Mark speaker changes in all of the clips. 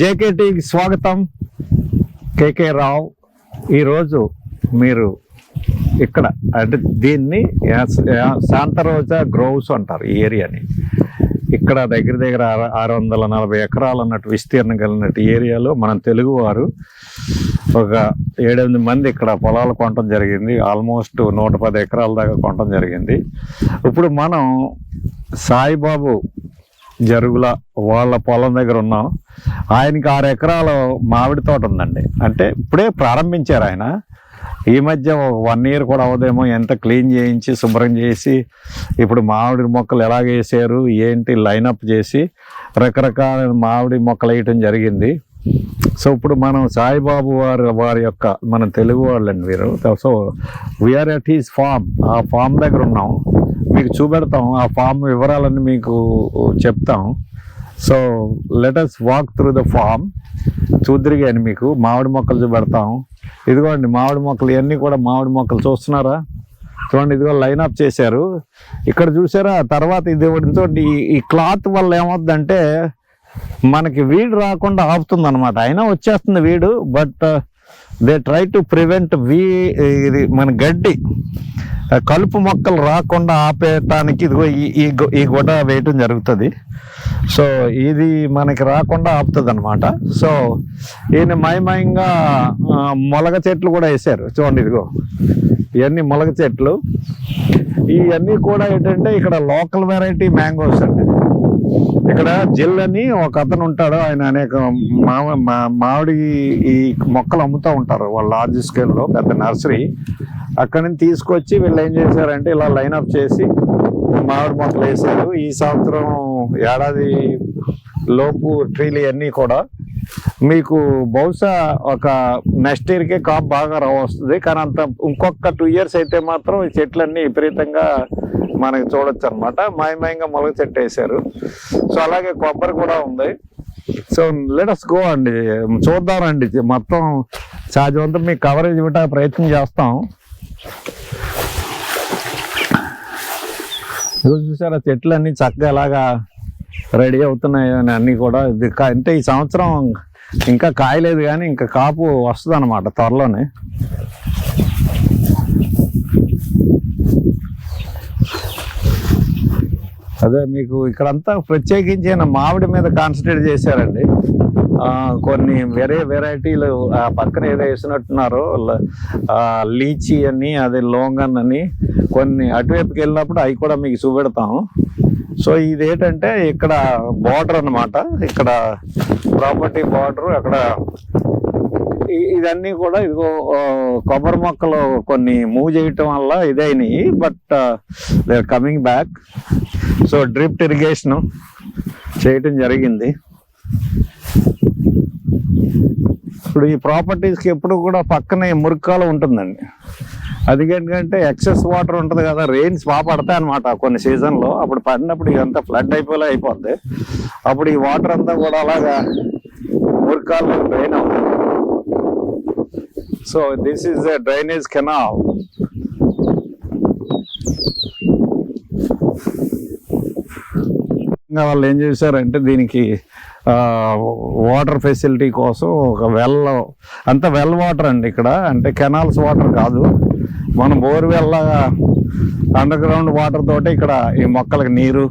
Speaker 1: జేకేటీకి స్వాగతం. కేకే రావు ఈరోజు మీరు ఇక్కడ అంటే దీన్ని శాంతరోజా గ్రోవ్స్ అంటారు ఈ ఏరియాని. ఇక్కడ దగ్గర దగ్గర ఆరు- ఆరు వందల నలభై ఎకరాలు అన్నట్టు విస్తీర్ణం కలిగినట్టు ఏరియాలో మనం తెలుగువారు ఒక ఏడెనిమిది మంది ఇక్కడ పొలాలు కొనటం జరిగింది. ఆల్మోస్ట్ నూట పది ఎకరాల దాకా కొనటం జరిగింది. ఇప్పుడు మనం సాయిబాబు జరుగుల వాళ్ళ పొలం దగ్గర ఉన్నాం ఆయనకి ఆరు ఎకరాల మామిడి తోట ఉందండి. అంటే ఇప్పుడే ప్రారంభించారు ఆయన. ఈ మధ్య ఒక వన్ ఇయర్ కూడా అవదేమో ఎంత క్లీన్ చేయించి శుభ్రం చేసి ఇప్పుడు మామిడి మొక్కలు ఎలాగ వేసారు ఏంటి లైనప్ చేసి రకరకాల మామిడి మొక్కలు వేయటం జరిగింది. సో ఇప్పుడు మనం సాయిబాబు వారి వారి యొక్క మన తెలుగు వాళ్ళండి వీరు. So we are at his farm ఆ ఫామ్ దగ్గర ఉన్నాం. మీకు చూపెడతాం ఆ ఫామ్ వివరాలన్నీ మీకు చెప్తాం. So let's walk through the farm చూద్దరిగాని మీకు మామిడి మొక్కలు చూపెడతాం. ఇదిగోండి మామిడి మొక్కలు ఇవన్నీ కూడా మామిడి మొక్కలు చూస్తున్నారా? చూడండి ఇదిగో లైన్ అప్ చేశారు. ఇక్కడ చూసారా తర్వాత ఇది ఇవ్వడంతో ఈ- ఈ క్లాత్ వల్ల ఏమవుతుందంటే మనకి వీడు రాకుండా ఆపుతుంది అనమాట అయినా వచ్చేస్తుంది వీడు but they try to prevent we ఇది మన గడ్డి. కలుపు మొక్కలు రాకుండా ఆపేయటానికి ఇదిగో ఈ ఈ వేయటం జరుగుతుంది. సో ఇది మనకి రాకుండా ఆపుతుంది అనమాట సో ఈయన మయమయంగా మొలగ చెట్లు కూడా వేసారు చూడండి ఇదిగో. ఇవన్నీ మొలగ చెట్లు. ఇవన్నీ కూడా ఏంటంటే ఇక్కడ లోకల్ వెరైటీ మ్యాంగోస్ అండి. ఇక్కడ జిల్ అని ఒక అతను ఉంటాడు. ఆయన అనేక మామ మా- మామిడి ఈ మొక్కలు అమ్ముతూ ఉంటారు వాళ్ళ లార్జ్ స్కేల్లో పెద్ద నర్సరీ. అక్కడి నుంచి తీసుకొచ్చి వీళ్ళు ఏం చేశారంటే ఇలా లైన్అప్ చేసి మామిడి మొక్కలు వేసారు ఈ సంవత్సరం ఏడాది లోపు ట్రీలు ఇవన్నీ కూడా మీకు బహుశా ఒక నెక్స్ట్ ఇయర్కే కాప్ బాగా రా వస్తుంది కానీ అంత ఇంకొక టూ ఇయర్స్ అయితే మాత్రం ఈ చెట్లన్నీ విపరీతంగా మనకి చూడొచ్చు అనమాట మాయమయంగా మొలక చెట్టు వేసారు సో అలాగే కొబ్బరి కూడా ఉంది. సో లెటస్ గో అండి. చూద్దామండి మొత్తం సహజవంతం మీకు కవరేజ్ ఇవ్వడానికి ప్రయత్నం చేస్తాం. ఇదిగో చూసారా చెట్లు అన్నీ చక్కగా ఎలాగా రెడీ అవుతున్నాయి అని అన్నీ కూడా ఇది అంటే ఈ సంవత్సరం ఇంకా కాయలేదు కానీ ఇంకా కాపు వస్తుంది అనమాట త్వరలోనే. అదే మీకు ఇక్కడంతా ప్రత్యేకించి మామిడి మీద కాన్సన్ట్రేట్ చేశారండి. కొన్ని వేరే వెరైటీలు ఆ పక్కన ఏదో వేసినట్టున్నారో. లీచీ అని అదే లోంగన్ అని. కొన్ని అటువైపుకి వెళ్ళినప్పుడు అవి కూడా మీకు చూపెడతాము సో ఇది ఏంటంటే ఇక్కడ బార్డర్ అన్నమాట. ఇక్కడ ప్రాపర్టీ బార్డర్ అక్కడ ఇదన్నీ కూడా ఇదిగో కొబ్బరి మొక్కలు కొన్ని మూవ్ చేయటం వల్ల ఇదైనాయి. But they are coming back. So drip irrigation చేయటం జరిగింది. ఇప్పుడు ఈ ప్రాపర్టీస్కి ఎప్పుడు కూడా పక్కనే మురికాలు ఉంటుందండి. ఎందుకంటే ఎక్సెస్ వాటర్ ఉంటుంది కదా రెయిన్స్ బాగా పడతాయి అనమాట కొన్ని సీజన్లో అప్పుడు పడినప్పుడు ఇదంతా ఫ్లడ్ అయిపోలే అయిపోద్ది. అప్పుడు ఈ వాటర్ అంతా కూడా అలాగా మురికాలు డ్రైన్ అవుతుంది. So this is the drainage canal ఇంకా వాళ్ళు ఏం చేశారంటే దీనికి వాటర్ ఫెసిలిటీ కోసం ఒక వెల్ అంత వెల్ వాటర్ అండి ఇక్కడ. అంటే కెనాల్స్ వాటర్ కాదు. మన బోర్వెల్ అండర్ గ్రౌండ్ వాటర్ తోటి ఇక్కడ ఈ మొక్కలకు నీరు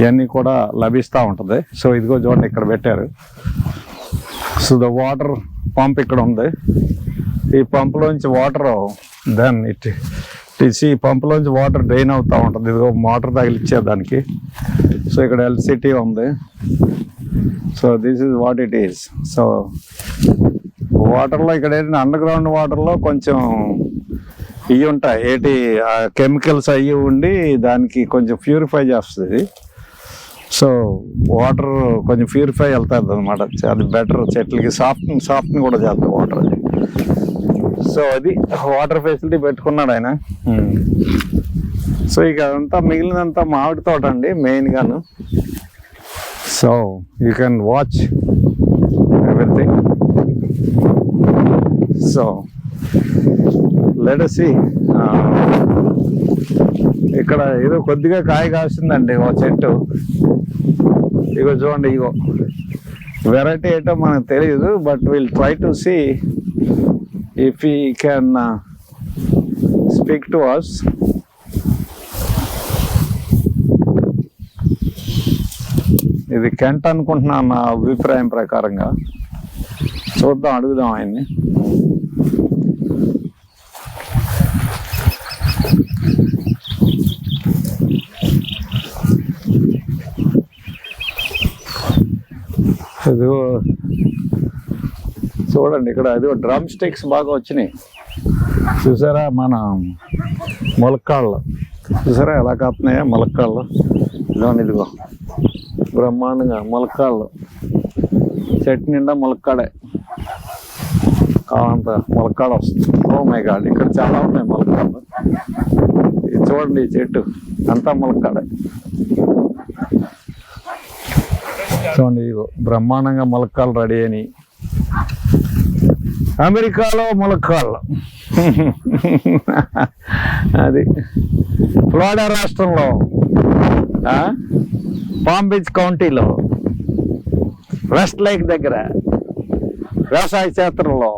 Speaker 1: ఇవన్నీ కూడా లభిస్తూ ఉంటుంది. సో ఇదిగో చూడండి ఇక్కడ పెట్టారు. సో ద వాటర్ పంప్ ఇక్కడ ఉంది. ఈ పంప్లోంచి వాటర్ దెన్ ఇట్ ఇట్స్ ఈ పంపులోంచి వాటర్ డ్రైన్ అవుతూ ఉంటుంది. ఇదిగో మోటార్ తగిలిచ్చారు దానికి సో ఇక్కడ ఎల్సిటీ ఉంది. So this is what it is so వాటర్లో ఇక్కడ ఏంటంటే అండర్ గ్రౌండ్ వాటర్లో కొంచెం ఇవి ఉంటాయి. ఏంటి కెమికల్స్ అవి ఉండి దానికి కొంచెం ప్యూరిఫై చేస్తుంది సో వాటర్ కొంచెం ప్యూరిఫై వెళ్తుంది అనమాట అది బెటర్ చెట్లకి సాఫ్ట్ సాఫ్ట్ కూడా చేస్తుంది వాటర్ అది. సో అది వాటర్ ఫెసిలిటీ పెట్టుకున్నాడు ఆయన. సో ఇక అదంతా మిగిలినంతా మామిడి తోట అండి మెయిన్ గాను. So you can watch everything. So లెడసి ఇక్కడ ఏదో కొద్దిగా కాయ కాసిందండి ఓ చెట్టు. ఇగో చూడండి ఇగో. వెరైటీ ఏంటో మనకు తెలియదు but will try to see if he can speak to us ఇది కెంట్ అనుకుంటున్నాను నా అభిప్రాయం ప్రకారంగా. చూద్దాం అడుగుదాం ఆయన్ని. ఇదిగో చూడండి ఇక్కడ అది డ్రమ్ స్టిక్స్ బాగా వచ్చినాయి. చూసారా మన మొలక్కాళ్ళు? చూసారా ఎలా కాపుతున్నాయా మొలక్కాళ్ళు? ఇదిగోండి ఇదిగో. బ్రహ్మాండంగా మొలక్కాళ్ళు. చెట్టు నిండా ములక్కాడే. కావంత మొలక్కాడ వస్తుంది. ఓ మై గాడ్ ఇక్కడ చాలా ఉన్నాయి ములక్కాళ్ళు. ఇది చూడండి చెట్టు అంతా ములక్కాడే. చూడండి బ్రహ్మాండంగా ములక్కాలు రెడీ అని అమెరికాలో ములక్కాళ్ళు అది ఫ్లోరిడా రాష్ట్రంలో పామ్ బీచ్ కౌంటీలో వెస్ట్ లైక్ దగ్గర వ్యవసాయ క్షేత్రంలో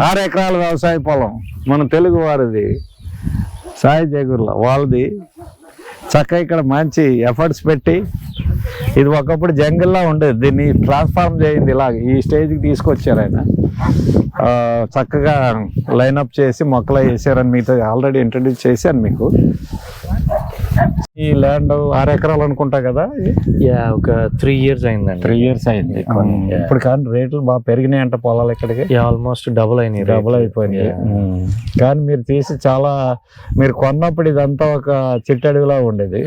Speaker 1: ఆరు ఎకరాల వ్యవసాయ పొలం మన తెలుగు వారిది సాయి జగూర్లో వాళ్ళది. చక్కగా ఇక్కడ మంచి ఎఫర్ట్స్ పెట్టి ఇది ఒకప్పుడు జంగిల్లా ఉండేది. దీన్ని ట్రాన్స్ఫార్మ్ చేయింది ఇలా ఈ స్టేజ్కి తీసుకొచ్చారు ఆయన. చక్కగా లైనప్ చేసి మొక్కలు వేసారని మీతో ఆల్రెడీ ఇంట్రడ్యూస్ చేశాను మీకు. ఈ ల్యాండ్ ఆరు ఎకరాలు అనుకుంటా కదా?
Speaker 2: యా ఒక త్రీ ఇయర్స్ అయిందండి.
Speaker 1: త్రీ ఇయర్స్ అయింది. ఇప్పుడు కానీ రేట్లు బాగా పెరిగినాయి అంట పొలాలు ఇక్కడికి?
Speaker 2: ఆల్మోస్ట్ డబుల్ అయినాయి
Speaker 1: డబుల్. అయిపోయింది. ఉమ్. కానీ మీరు తీసి చాలా మీరు కొన్నప్పుడు ఇదంతా ఒక చిట్టడిలా ఉండేది.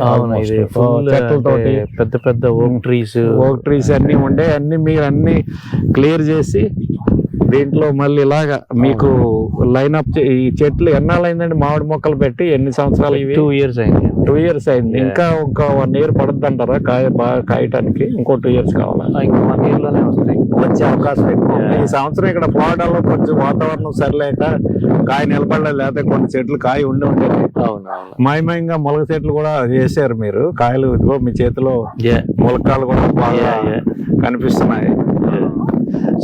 Speaker 1: చెట్లతోటి.
Speaker 2: పెద్ద పెద్ద ఓక్ ట్రీస్
Speaker 1: ఓక్ ట్రీస్ అన్ని ఉండే అన్ని మీరు అన్ని క్లియర్ చేసి దీంట్లో మళ్ళీ ఇలాగా మీకు లైన్అప్ ఈ చెట్లు ఎన్నాళ్ళు అయిందండి మామిడి మొక్కలు పెట్టి ఎన్ని సంవత్సరాలు ఇవి?
Speaker 2: టూ ఇయర్స్ అయింది.
Speaker 1: టూ ఇయర్స్ అయింది. ఇంకా ఒక వన్ ఇయర్ పడుతుంది అంటారా కాయ బాగా కాయటానికి ఇంకో టూ ఇయర్స్ కావాలా?
Speaker 2: ఇంకా వన్ ఇయర్లోనే వస్తాయి.
Speaker 1: వచ్చే అవకాశం ఎక్కువ. ఈ సంవత్సరం ఇక్కడ ఫ్లోరిడాలో కొంచెం వాతావరణం సరిలేక కాయ నిలబడలేదు. లేకపోతే కొన్ని చెట్లు కాయ ఉండి
Speaker 2: అవును
Speaker 1: మాయమయంగా మొలక చెట్లు కూడా వేసారు మీరు. కాయలు ఇదిగో మీ చేతిలో మొలకాలు కూడా బాగా. కనిపిస్తున్నాయి.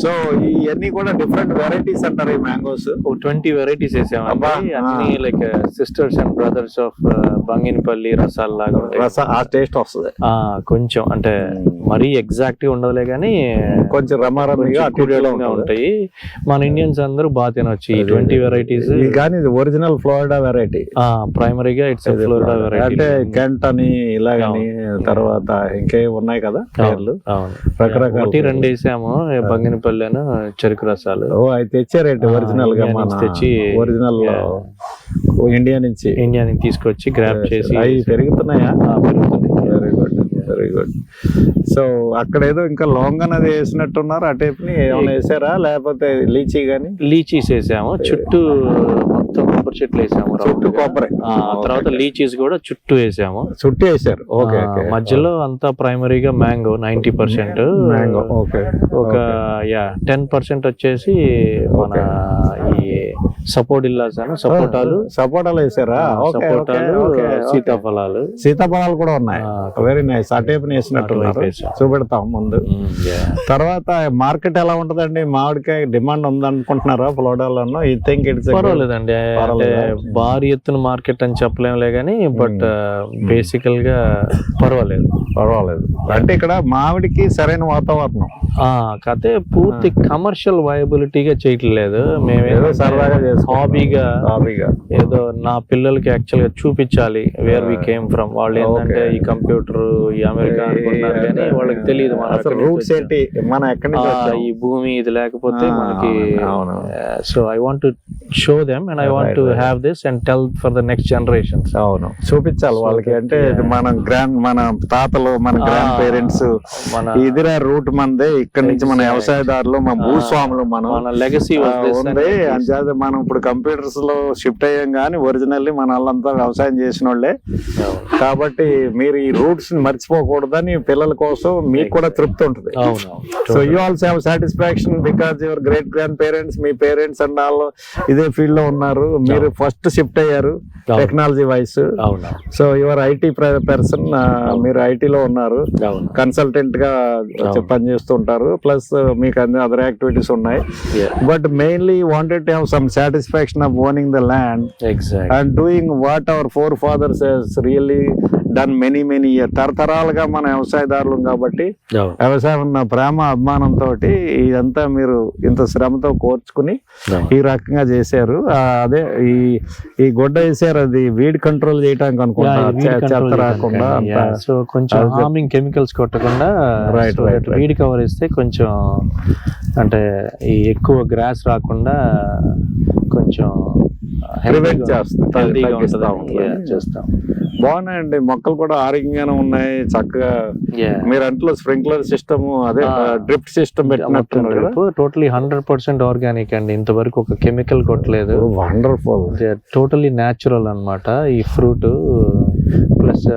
Speaker 1: సో ఇవన్నీ కూడా డిఫరెంట్ వెరైటీస్ అంటారు ఈ మ్యాంగోస్
Speaker 2: ట్వంటీ వెరైటీస్
Speaker 1: అబ్బా,
Speaker 2: అన్ని like sisters and brothers of Banganapalli రసాలు లాగా
Speaker 1: రస ఆ టేస్ట్ వస్తుంది.
Speaker 2: ఆ, కొంచెం అంటే మరీ ఎగ్జాక్ట్గా ఉండదులే కానీ
Speaker 1: కొంచెం రమారమిగా.
Speaker 2: ఉంటాయి. మన ఇండియన్స్ అందరూ బాగా తినొచ్చు ఈ. ట్వంటీ వెరైటీస్
Speaker 1: కానీ ఇది ఒరిజినల్ ఫ్లోరిడా వెరైటీ
Speaker 2: ప్రైమరీగా ఇట్స్ ఫ్లోరిడా వెరైటీ
Speaker 1: అంటే కెంట్ అని ఇలాగని తర్వాత ఇంకే ఉన్నాయి కదా పేర్లు? రకరకాల
Speaker 2: రెండు వేసాము బంగినపల్లిను చెరుకు రసాలు?
Speaker 1: ఓ తెచ్చారేంటి?
Speaker 2: ఒరిజినల్గా
Speaker 1: మన
Speaker 2: తెచ్చి,
Speaker 1: ఒరిజినల్ ఇండియా నుంచి.
Speaker 2: ఇండియా నుంచి తీసుకొచ్చి గ్రాప్ చేసి
Speaker 1: అవి పెరుగుతున్నాయా? Very good very good so అక్కడ ఏదో ఇంకా లోంగన్ అది వేసినట్టున్నారు ఆ టైప్ని ఏమైనా వేసారా? లేకపోతే లీచీ గానీ?
Speaker 2: లీచీస్ వేసాము. చుట్టూ మొత్తం కొబ్బరి చెట్లు వేసాము
Speaker 1: చుట్టూ. కొబ్బరి.
Speaker 2: ఆ తర్వాత లీచీస్ కూడా చుట్టూ వేసాము.
Speaker 1: చుట్టూ వేసారు. ఓకే
Speaker 2: మధ్యలో అంతా ప్రైమరీగా mango ninety percent.
Speaker 1: Mango okay
Speaker 2: ఒక యా టెన్ పర్సెంట్ వచ్చేసి మన ఈ సపోర్ట్ ఇల్లాస్ అని సపోటాలు
Speaker 1: సపోటాలు వేసారా?
Speaker 2: సపోటాలు సీతాఫలాలు.
Speaker 1: సీతాఫలాలు కూడా ఉన్నాయి. Very nice. ఆ టైప్ వేసినట్టున్నారు
Speaker 2: అటువైపు వేసాం.
Speaker 1: చూపెడతాం ముందు. తర్వాత మార్కెట్ ఎలా ఉంటదండి? మామిడికాయ డిమాండ్ ఉందనుకుంటున్నారా ఫ్లోడాలను ఈ థింక్ ఇట్స్
Speaker 2: పర్వాలేదండి? భారీ ఎత్తున మార్కెట్ అని చెప్పలేములే కానీ బట్ బేసికల్గా పర్వాలేదు.
Speaker 1: పర్వాలేదు. అంటే ఇక్కడ మామిడికి సరైన వాతావరణం.
Speaker 2: కాకపోతే పూర్తి కమర్షియల్ వయబిలిటీగా చేయట్లేదు. మేము
Speaker 1: ఏదో సరదాగా.
Speaker 2: హాబీగా
Speaker 1: హాబీగా
Speaker 2: ఏదో నా పిల్లలకి యాక్చువల్గా చూపించాలి వేర్ వి కేమ్ ఫ్రమ్ వాళ్ళు ఏంటంటే. ఈ కంప్యూటర్ ఈ అమెరికా అనుకుంటున్నారు కానీ వాళ్ళకి తెలియదు మనం
Speaker 1: రూట్స్ ఏంటి మనం ఎక్కడి?
Speaker 2: ఈ భూమి ఇది లేకపోతే మనకి. So I want to show them and I want to. Have this and tell for the next generations
Speaker 1: అవును చూపించాలి వాళ్ళకి అంటే. మన గ్రాండ్ మన తాతలు మన గ్రాండ్ పేరెంట్స్
Speaker 2: మన
Speaker 1: ఇదిరా రూట్ మనదే ఇక్కడ నుంచి మన. వ్యవసాయదారులు మన భూస్వాములు మనం
Speaker 2: లెగసీ
Speaker 1: ఉంది అంచేత మనం ఇప్పుడు కంప్యూటర్స్లో షిఫ్ట్ అయ్యాం కానీ ఒరిజినల్లీ మన వాళ్ళంతా వ్యవసాయం చేసిన వాళ్ళే కాబట్టి మీరు ఈ రూట్స్ మర్చిపోకూడదని పిల్లల కోసం మీకు కూడా తృప్తి ఉంటుంది. So you also have satisfaction because your great grand parents me parents and all ఇదే ఫీల్డ్లో ఉన్నారు. మీరు ఫస్ట్ షిఫ్ట్ అయ్యారు. Technology wise so your IT person మీరు IT లో ఉన్నారు. కన్సల్టెంట్గా
Speaker 2: అవును.
Speaker 1: పనిచేస్తూ ఉంటారు. ప్లస్ మీకు అన్ని అదర్ యాక్టివిటీస్ ఉన్నాయి. But mainly wanted to have some satisfaction of owning the land
Speaker 2: exactly.
Speaker 1: and doing what our forefathers has really done many many year తరతరాలుగా మన వ్యవసాయదారులు కాబట్టి వ్యవసాయం ఉన్న ప్రేమ అభిమానంతో ఇదంతా మీరు ఇంత శ్రమతో కోర్చుకుని. ఈ రకంగా చేశారు. అదే ఈ ఈ గొడ్డ వేసారు. అది వీడ్ కంట్రోల్ చేయడానికి అనుకుంటా.
Speaker 2: Yeah, ఇది weed
Speaker 1: చె-
Speaker 2: control
Speaker 1: చెత్త రాకుండా
Speaker 2: so కొంచెం హార్మింగ్ కెమికల్స్ కొట్టకుండా
Speaker 1: right, right.
Speaker 2: వీడ్ కవర్ ఇస్తే కొంచెం అంటే ఈ ఎక్కువ గ్రాస్ రాకుండా కొంచెం
Speaker 1: ప్రివెంట్ చేస్తాం. బాగున్నాయండి. మొక్కలు కూడా ఆరోగ్యంగానే ఉన్నాయి. చక్కగా. మీరు అంట్లో స్ప్రింక్లర్ సిస్టమ్ అదే. డ్రిప్ సిస్టమ్ పెట్టినట్టున్నారు కదా.
Speaker 2: టోటలీ హండ్రెడ్ పర్సెంట్ ఆర్గానిక్ అండి. ఇంతవరకు ఒక కెమికల్ కొట్టలేదు.
Speaker 1: వండర్ఫుల్
Speaker 2: టోటలీ న్యాచురల్ అన్నమాట. ఈ ఫ్రూట్ ప్లస్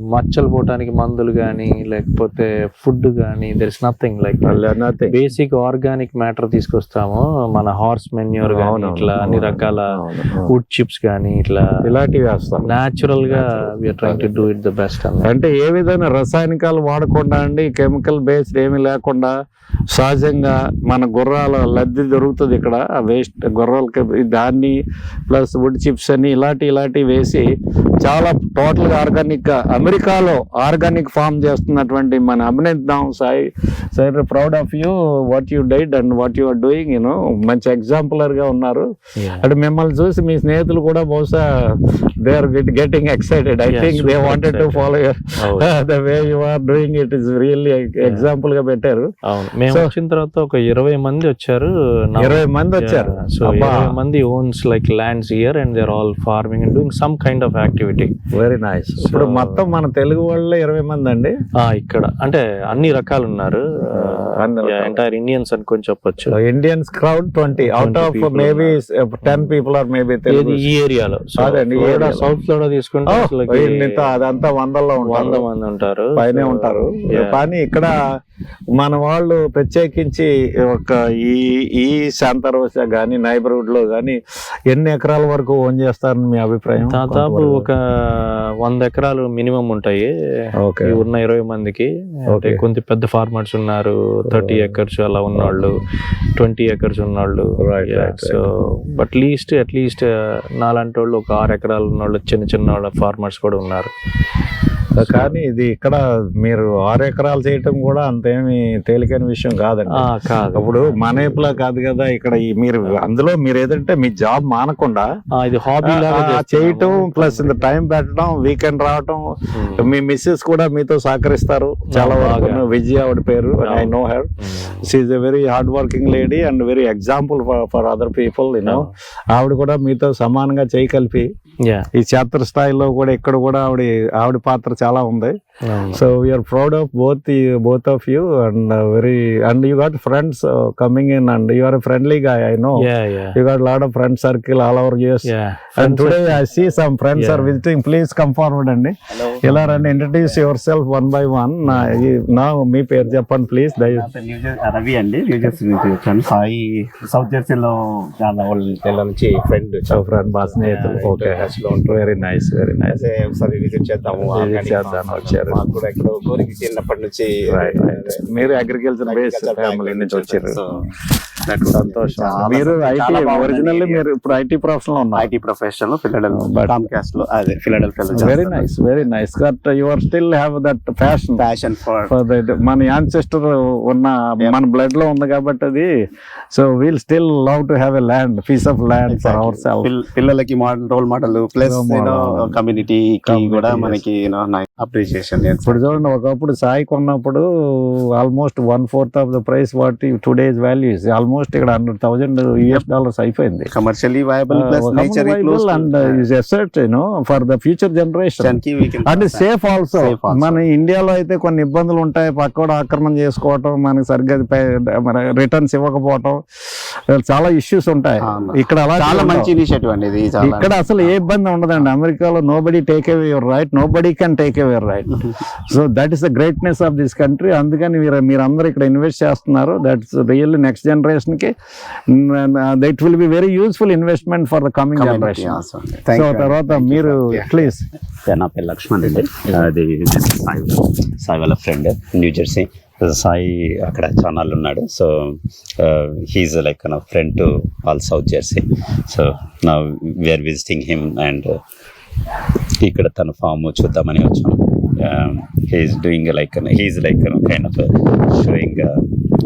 Speaker 2: మచ్చలు పోవటానికి మందులు కానీ లేకపోతే ఫుడ్ కానీ there is nothing like basic organic matter తీసుకొస్తాము. మన హార్స్ మెన్యూర్ కానీ ఇట్లా అన్ని. రకాల వుడ్ చిప్స్ కానీ ఇట్లా
Speaker 1: ఇలాంటివి వేస్తాం.
Speaker 2: న్యాచురల్గా trying to do it the best
Speaker 1: అంటే ఏ విధమైన రసాయనికాలు వాడకుండా అండి కెమికల్ బేస్డ్ ఏమీ లేకుండా సహజంగా మన గుర్రాల లబ్ధి దొరుకుతుంది ఇక్కడ. ఆ వేస్ట్ గుర్రాలకి దాన్ని ప్లస్ వుడ్ చిప్స్ అని ఇలాంటి ఇలాంటివి వేసి చాలా టోటల్గా ఆర్గానిక్గా అమెరికాలో ఆర్గానిక్ ఫామ్ చేస్తున్నటువంటి మన అభినందిద్దాం Sai. Sir proud of you what you did and what you are doing you know మంచి ఎగ్జాంపులర్గా ఉన్నారు. అంటే మిమ్మల్ని చూసి మీ స్నేహితులు కూడా బహుశా they are getting excited I think they wanted to. Follow. The way you are doing it is really ఎగ్జాంపుల్గా పెట్టారు.
Speaker 2: మేము వచ్చిన తర్వాత ఒక ఇరవై మంది వచ్చారు.
Speaker 1: ఇరవై మంది వచ్చారు.
Speaker 2: సో ఇరవై మంది owns like lands year and they're all farming and doing some kind of activity
Speaker 1: very nice ఇప్పుడు మొత్తం మన తెలుగు వాళ్ళే ఇరవై మంది అండి?
Speaker 2: ఇక్కడ. అంటే అన్ని రకాలు ఉన్నారు. ఎంటైర్ ఇండియన్స్ అనుకొని చెప్పొచ్చు.
Speaker 1: Indians crowd twenty out
Speaker 2: 20
Speaker 1: of maybe ten people or maybe Telugu
Speaker 2: ఈ ఏరియాలో?
Speaker 1: లో.
Speaker 2: సౌత్ ఫ్లోరిడా తీసుకుంటే
Speaker 1: అదంతా వందల్లో
Speaker 2: వంద మంది ఉంటారు.
Speaker 1: పైనే ఉంటారు. కానీ ఇక్కడ మన వాళ్ళు ప్రత్యేకించి ఒక ఈ ఈ శాంతరోస గానీ నైబర్హుడ్లో గానీ ఎన్ని ఎకరాల వరకు ఓన్ చేస్తారని మీ అభిప్రాయం?
Speaker 2: దాదాపు ఒక వంద ఎకరాలు మినిమం ఉంటాయి. ఉన్న ఇరవై మందికి. కొంత పెద్ద ఫార్మర్స్ ఉన్నారు. థర్టీ ఎకర్స్ అలా ఉన్నవాళ్ళు ట్వంటీ ఎకర్స్ ఉన్నవాళ్ళు so but least at least Uh, నాలాంటి వాళ్ళు ఒక ఆరు ఎకరాలు ఉన్నవాళ్ళు చిన్న చిన్న వాళ్ళ ఫార్మర్స్ కూడా ఉన్నారు.
Speaker 1: కానీ ఇది ఇక్కడ మీరు ఆరు ఎకరాలు చేయటం కూడా అంతేమి తేలికైన విషయం కాదండి
Speaker 2: కాదు
Speaker 1: అప్పుడు మనేపులా కాదు కదా ఇక్కడ మీరు అందులో మీరు ఏదంటే మీ జాబ్ మానకుండా
Speaker 2: ఇది హాబీ.
Speaker 1: చేయటం ప్లస్ ఇంత టైం పెట్టడం వీకెండ్ రావటం
Speaker 2: Hmm.
Speaker 1: మీ మిస్సెస్ కూడా మీతో సహకరిస్తారు చాలా వరకు
Speaker 2: బాగా.
Speaker 1: విజయ ఆవిడ పేరు I. Know her
Speaker 2: Hmm.
Speaker 1: She's a very hard working lady and very example for other people you know ఆవిడ కూడా మీతో సమానంగా చేయి కలిపి
Speaker 2: Yeah.
Speaker 1: ఈ క్షేత్ర స్థాయిలో కూడా ఇక్కడ కూడా ఆవిడ ఆవిడ పాత్ర చాలా ఉంది. So we're proud of both both of you and very and you got friends coming in and you are friendly గా I know. You got lot of friend circle all over US
Speaker 2: Yeah.
Speaker 1: And today I see some friends are. Visiting please come forward అండి ఇలా రండి introduce your self one by one నా మీ పేరు చెప్పండి please దయ
Speaker 3: నా రవి అండి. న్యూ జెర్సీ నుంచి వచ్చాను సాయి సౌత్ జెర్సీలో చాలా వాళ్ళ నెల నుంచి ఫ్రెండ్
Speaker 1: ఫ్రెండ్ మా స్నేహితులు. Okay very nice very nice
Speaker 3: ఒకసారి విజిట్ చేద్దాము.
Speaker 1: చేద్దాం. వచ్చారు.
Speaker 3: మాకు కూడా ఇక్కడ కోరిక చిన్నప్పటి నుంచి
Speaker 1: మీరు అగ్రికల్చర్ బేస్ ఫ్యామిలీ నుంచి వచ్చారు. సంతోషం. మీరు ఐటీ
Speaker 3: area.
Speaker 1: మీరు ఇప్పుడు ఐటీ ప్రొఫెషనల్ ఉన్నారు.
Speaker 3: ఐటీ ప్రొఫెషనల్ ఫిలడల్
Speaker 1: But-
Speaker 3: కామ్కాస్ట్లో అదే ఫిలడల్ఫియాలో
Speaker 1: very nice very nice that you are still have that fashion
Speaker 3: passion for
Speaker 1: మన యాన్సెస్టర్ ఉన్న మన బ్లడ్లో ఉంది కాబట్టి అది. So we'll still love to have a land piece of land for our self
Speaker 3: పిల్లలకి model role model plus
Speaker 1: Community,
Speaker 3: కూడా. మనకి అప్రిషియేషన్
Speaker 1: ఇప్పుడు చూడండి ఒకప్పుడు సాయి కొన్నప్పుడు almost one fourth of the price what today's values almost ఇక్కడ హండ్రెడ్ థౌసండ్ యుఎస్ డాలర్స్ అయిపోయింది.
Speaker 3: Commercially viable plus
Speaker 1: and asset you know for the future generation and safe also. మన ఇండియాలో అయితే కొన్ని ఇబ్బందులు ఉంటాయి. పక్కోడు ఆక్రమణ చేసుకోవటం మనకి సరిగ్గా రిటర్న్స్ ఇవ్వకపోవటం చాలా ఇష్యూస్ ఉంటాయి. ఇక్కడ అలా
Speaker 3: చాలా మంచి ఇనిషియేటివ్ అండి
Speaker 1: ఇక్కడ అసలు ఏ ఇబ్బంది ఉండదండి. అమెరికాలో nobody take away your right nobody can take away your right so that is the greatness of this country అందుకని మీరు మీరందరూ ఇక్కడ ఇన్వెస్ట్ చేస్తున్నారు. దట్స్ రియల్లీ నెక్స్ట్ జనరేషన్కి that will be very useful investment for the coming generation so తర్వాత మీరు please
Speaker 3: నా పేరు లక్ష్మణ్ రెడ్డి అది సాయి సాయి వాళ్ళ ఫ్రెండ్ న్యూ జెర్సీ సాయి అక్కడ ఛానల్ ఉన్నాడు. సో హీఈస్ లైక్ నా friend to all South Jersey so నా వీఆర్ విజిటింగ్ హిమ్ అండ్ ఇక్కడ తన ఫామ్ చూద్దామని వచ్చాం he's doing like he's like kind of showing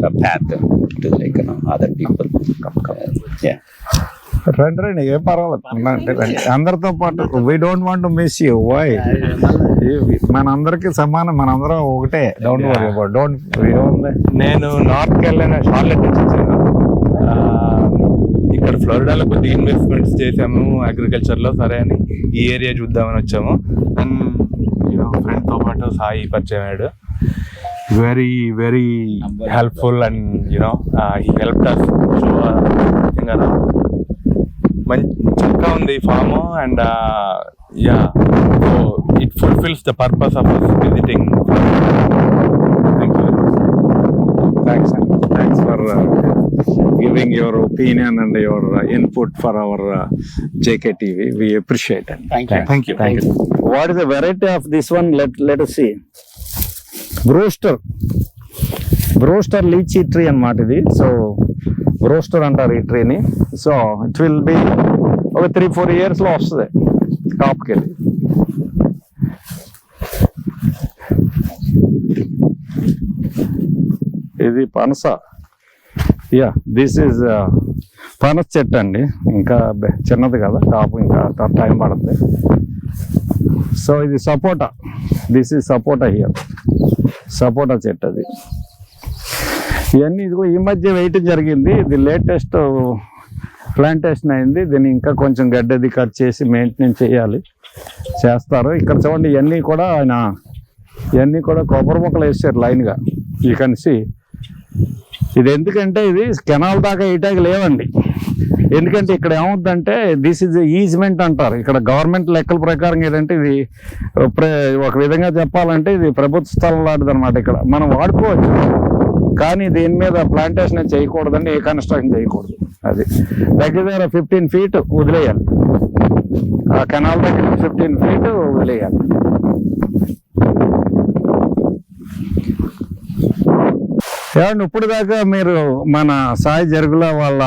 Speaker 3: path to like other people yeah
Speaker 1: రండి రండి ఏం పర్వాలేదు. అందరితో పాటు we don't want to miss you why మనందరికి సమానం మనందరం ఒకటే. డోంట్ వరీ డోంట్
Speaker 4: నేను నార్త్ కెరళ షార్లెట్ నుంచి వచ్చాను. ఆ, ఇక్కడ ఫ్లోరిడాలో కొద్దిగా ఇన్వెస్ట్మెంట్స్ చేసాము అగ్రికల్చర్లో సరే అని ఈ ఏరియా చూద్దామని వచ్చాము. అండ్ ఫ్రెండ్తో పాటు సాయి పరిచయం అయ్యాడు. Very very helpful and you know he help us so మంచి చక్కగా ఉంది farm and yeah so it fulfills the purpose of visiting thank you
Speaker 1: thanks అండి thanks for giving your opinion and your input for our JK TV we appreciate
Speaker 3: thank you
Speaker 4: thank you
Speaker 1: what is the variety of this one let let see Brewster Brewster lychee tree అన్నమాట ఇది. So Brewster అంటారు ఈ ట్రీని so it will be ఒక three four ఇయర్స్లో వస్తుంది కాపుకి వెళ్ళి ఇది పనస. యా దిస్ ఈజ్ పనస చెట్టు అండి. ఇంకా చిన్నది కదా టాప్ ఇంకా టైం పడుతుంది సో ఇది sapota. This is sapota here sapota చెట్టు అది. ఇవన్నీ ఇదిగో ఈ మధ్య వేయటం జరిగింది. ఇది లేటెస్ట్ ప్లాంటేషన్ uh, అయింది. దీన్ని ఇంకా కొంచెం గడ్డది కట్ చేసి మెయింటెనెన్స్ చేయాలి. చేస్తారు. ఇక్కడ చూడండి ఇవన్నీ కూడా ఆయన ఇవన్నీ కూడా కొబ్బరి మొక్కలు వేసారు లైన్గా. యూ కెన్ ఇది ఎందుకంటే ఇది కెనాల్ దాకా ఇటాక లేవండి. ఎందుకంటే ఇక్కడ ఏమవుతుందంటే దిస్ ఇస్ ఈజ్మెంట్ అంటారు. ఇక్కడ గవర్నమెంట్ లెక్కల ప్రకారం ఏంటంటే ఇది ప్ర- ఒక విధంగా చెప్పాలంటే ఇది ప్రభుత్వ స్థలం లాంటిది అనమాట ఇక్కడ. మనం వాడుకోవచ్చు. కానీ దీని మీద ప్లాంటేషన్ చేయకూడదండి ఏ కన్స్ట్రక్షన్ చేయకూడదు. అది దగ్గర దగ్గర ఫిఫ్టీన్ ఫీట్ వదిలేయాలి. ఆ కెనాల్ దగ్గర ఫిఫ్టీన్ ఫీట్ వదిలేయాలి. ఏమండి ఇప్పుడు దాకా మీరు మన సాయి జరుగుల వాళ్ళ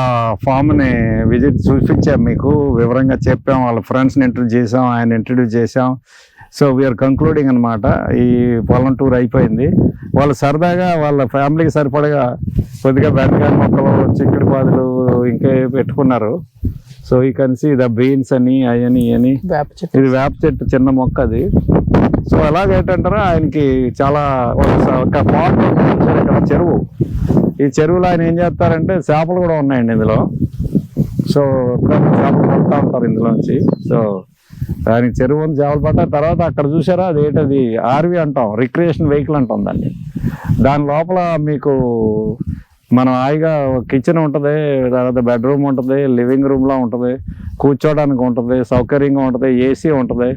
Speaker 1: ఫామ్ని విజిట్ చూపించాం మీకు వివరంగా చెప్పాం వాళ్ళ ఫ్రెండ్స్ని ఇంటర్వ్యూ చేసాం ఆయన ఇంటర్వ్యూ చేసాం సో వీఆర్ కంక్లూడింగ్ అనమాట ఈ పొలం టూర్ అయిపోయింది. వాళ్ళు సరదాగా వాళ్ళ ఫ్యామిలీకి సరిపడగా కొద్దిగా బెండకాయ మొక్కలు చిక్కుడు పాదులు ఇంకా పెట్టుకున్నారు. సో ఈ కన్సి ద బీన్స్ అని అవని ఇవని
Speaker 2: వేప చెట్టు.
Speaker 1: ఇది వేప చెట్టు చిన్న మొక్క అది సో అలాగేంటంటారా ఆయనకి చాలా ఒక పాట్ ఇక్కడ చెరువు. ఈ చెరువులో ఆయన ఏం చేస్తారంటే చేపలు కూడా ఉన్నాయండి ఇందులో. సో ఎప్పుడైనా చేపలు పడతా ఉంటారు ఇందులోంచి. సో ఆయనకి చెరువు ఉంది చేపలు పట్టారు తర్వాత అక్కడ చూసారా అది ఏంటది ఆర్వి అంటాం రిక్రియేషన్ వెహికల్ అంటాం దాన్ని. దాని లోపల మీకు మనం హాయిగా కిచెన్ ఉంటుంది తర్వాత బెడ్రూమ్ ఉంటుంది లివింగ్ రూమ్లో ఉంటుంది కూర్చోడానికి ఉంటుంది సౌకర్యంగా ఉంటుంది ఏసీ ఉంటుంది.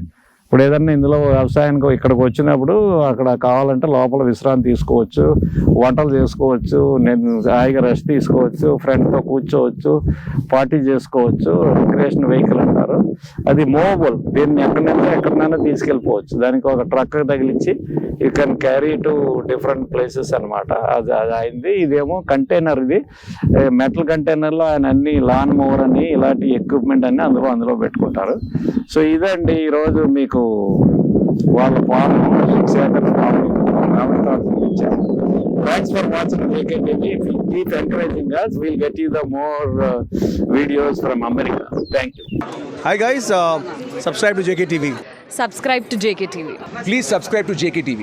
Speaker 1: ఇప్పుడు ఏదన్నా ఇందులో వ్యవసాయానికి ఇక్కడికి వచ్చినప్పుడు అక్కడ కావాలంటే లోపల విశ్రాంతి తీసుకోవచ్చు వంటలు చేసుకోవచ్చు నేను హాయిగా రెస్ట్ తీసుకోవచ్చు ఫ్రెండ్తో కూర్చోవచ్చు పార్టీ చేసుకోవచ్చు రిక్రియేషన్ వెహికల్ అంటారు. అది మూవబుల్ దీన్ని ఎక్కడైనా ఎక్కడైనా తీసుకెళ్ళిపోవచ్చు. దానికి ఒక ట్రక్ తగిలించి you can carry to different places అనమాట అది అది అయింది. ఇదేమో కంటైనర్ ఇది. మెటల్ కంటైనర్లో ఆయన అన్ని లాన్ మోవర్ అని ఇలాంటి ఎక్విప్మెంట్ అన్ని అందులో అందులో పెట్టుకుంటారు. సో ఇదండి ఈరోజు మీకు వాళ్ళ farm six acres thanks for watching weekend keep encouraging us we'll get you the more uh, videos from America. Thank you.
Speaker 5: Hi guys, uh, subscribe to JKTV.
Speaker 6: Subscribe to JK TV
Speaker 5: Please subscribe to JKTV.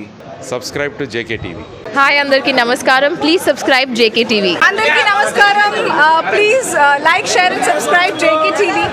Speaker 7: subscribe to JKTV.
Speaker 6: Hi అందరికీ నమస్కారం please subscribe JK TV
Speaker 8: అందరికీ నమస్కారం please like share and subscribe JK TV